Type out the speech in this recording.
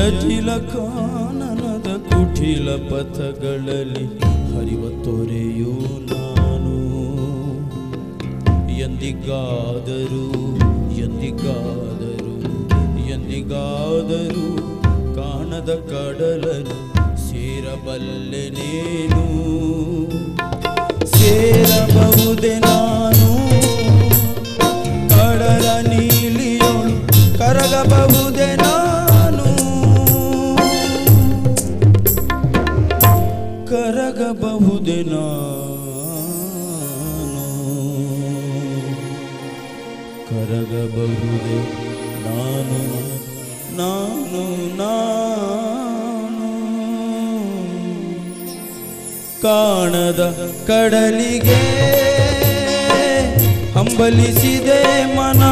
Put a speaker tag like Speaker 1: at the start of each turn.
Speaker 1: ಜಟಿಲ ಕಾನನದ ಕುಟಿಲ ಪಥಗಳಲ್ಲಿ ಹರಿವ ತೊರೆಯು ನಾನು. ಎಂದಿಗಾದರೂ ಎಂದಿಗಾದರೂ ಎಂದಿಗಾದರೂ ಕಾಣದ ಕಡಲನು ಸೇರಬಲ್ಲೆ ನೀನು. ಸೇರಬಹುದೇ ನಾನು. ಕಡಲ ನೀಲಿಯೋಳು ಕರಗಬಹುದೇ ನಾನು. ಕರಗಬಹುದೇ ನಾನು? ಕರಗಬಹುದೇ ನಾನು? ನಾನು ನಾನು? ಕಾಣದ ಕಡಲಿಗೆ ಹಂಬಲಿಸಿದೆ ಮನ.